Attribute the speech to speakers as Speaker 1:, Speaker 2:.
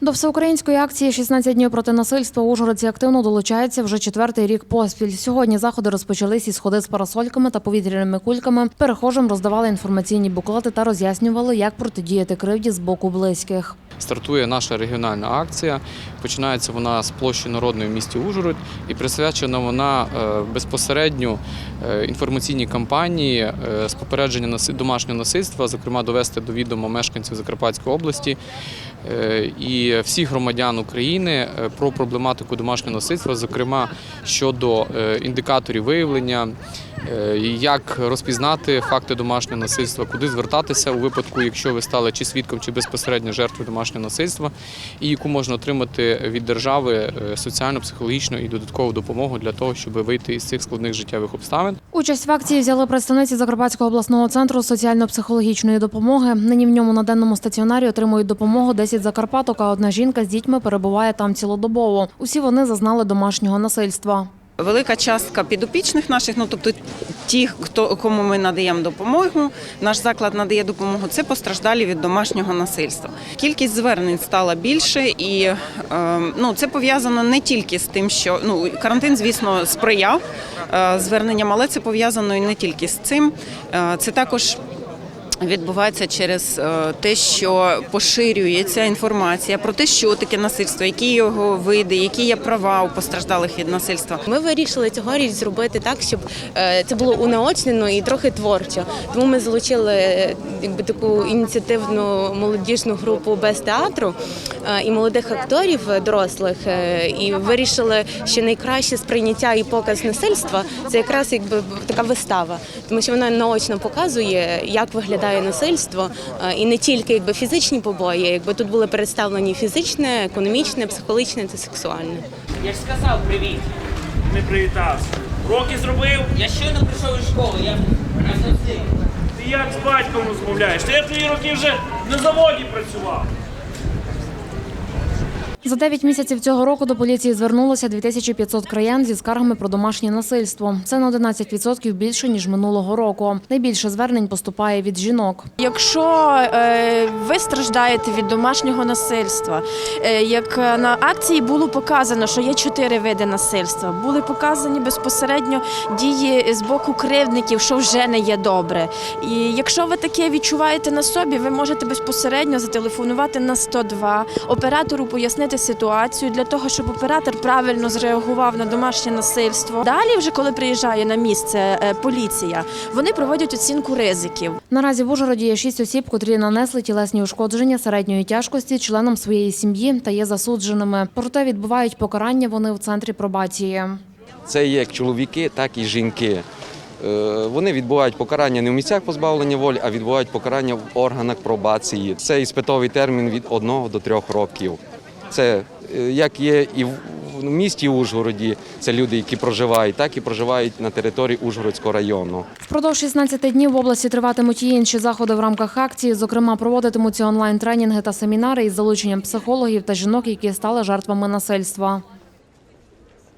Speaker 1: До всеукраїнської акції «16 днів проти насильства ужгородці активно долучаються вже четвертий рік поспіль. Сьогодні заходи розпочались із ходи з парасольками та повітряними кульками. Перехожим роздавали інформаційні буклети та роз'яснювали, як протидіяти кривді з боку близьких.
Speaker 2: Стартує наша регіональна акція. Починається вона з площі народної в місті Ужгород і присвячена вона е, безпосередньо е, інформаційній кампанії е, з попередження домашнього насильства, зокрема довести до відома мешканців Закарпатської області і всіх громадян України про проблематику домашнього насильства, зокрема щодо індикаторів виявлення, як розпізнати факти домашнього насильства, куди звертатися у випадку, якщо ви стали чи свідком, чи безпосередньо жертвою домашнього насильства, і яку можна отримати від держави е, соціально, психологічну і додаткову допомогу для того, щоб вийти із цих складних життєвих обставин.
Speaker 1: Участь в акції взяли представниці Закарпатського обласного центру соціально-психологічної допомоги. Нині в ньому на денному стаціонарі отримують допомогу 10 закарпаток, а одна жінка з дітьми перебуває там цілодобово. Усі вони зазнали домашнього насильства.
Speaker 3: Велика частка підопічних наших, ну тобто ті, хто кому ми надаємо допомогу, наш заклад надає допомогу. Це постраждалі від домашнього насильства. Кількість звернень стала більше, і е, ну це пов'язано не тільки з тим, що ну карантин, звісно, сприяв е, зверненням, але це пов'язано і не тільки з цим. Е, це також. Відбувається через е, те, що поширюється інформація про те, що таке насильство, які його види, які є права у постраждалих від насильства.
Speaker 4: Ми вирішили цьогоріч зробити так, щоб е, це було унаочнено і трохи творчо. Тому ми залучили е, якби таку ініціативну молодіжну групу без театру і молодих акторів дорослих. І вирішили, що найкраще сприйняття і показ насильства це якраз якби така вистава, тому що вона наочно показує, як виглядає насильство, е, і не тільки якби фізичні побої, якби тут були представлені фізичне, економічне, психологічне та сексуальне.
Speaker 5: Я ж сказав привіт.
Speaker 6: не привітався. Роки зробив?
Speaker 5: Я щойно прийшов із школи, я.
Speaker 6: Ти як з батьком розмовляєш? Ти я твої роки вже на заводі працював.
Speaker 1: За 9 місяців цього року до поліції звернулося 2500 краян зі скаргами про домашнє насильство. Це на 11% більше ніж минулого року. Найбільше звернень поступає від жінок.
Speaker 7: Якщо е, ви страждаєте від домашнього насильства, е, як на акції було показано, що є чотири види насильства, були показані безпосередньо дії з боку кривдників, що вже не є добре. І якщо ви таке відчуваєте на собі, ви можете безпосередньо зателефонувати на 102, оператору пояснити ситуацію для того, щоб оператор правильно зреагував на домашнє насильство. Далі, вже коли приїжджає на місце е, поліція, вони проводять оцінку ризиків.
Speaker 1: Наразі в Ужгороді є 6 осіб, котрі нанесли тілесні ушкодження середньої тяжкості членам своєї сім'ї та є засудженими. Проте відбувають покарання вони в центрі пробації.
Speaker 8: Це є як чоловіки, так і жінки. Е, Вони відбувають покарання не в місцях позбавлення волі, а відбувають покарання в органах пробації. Це іспитовий термін від 1 до 3 років. Це е, як є і в місті Ужгороді, це люди, які проживають, так і проживають на території Ужгородського району.
Speaker 1: Впродовж 16 днів в області триватимуть і інші заходи в рамках акції. Зокрема, проводитимуться онлайн-тренінги та семінари із залученням психологів та жінок, які стали жертвами насильства.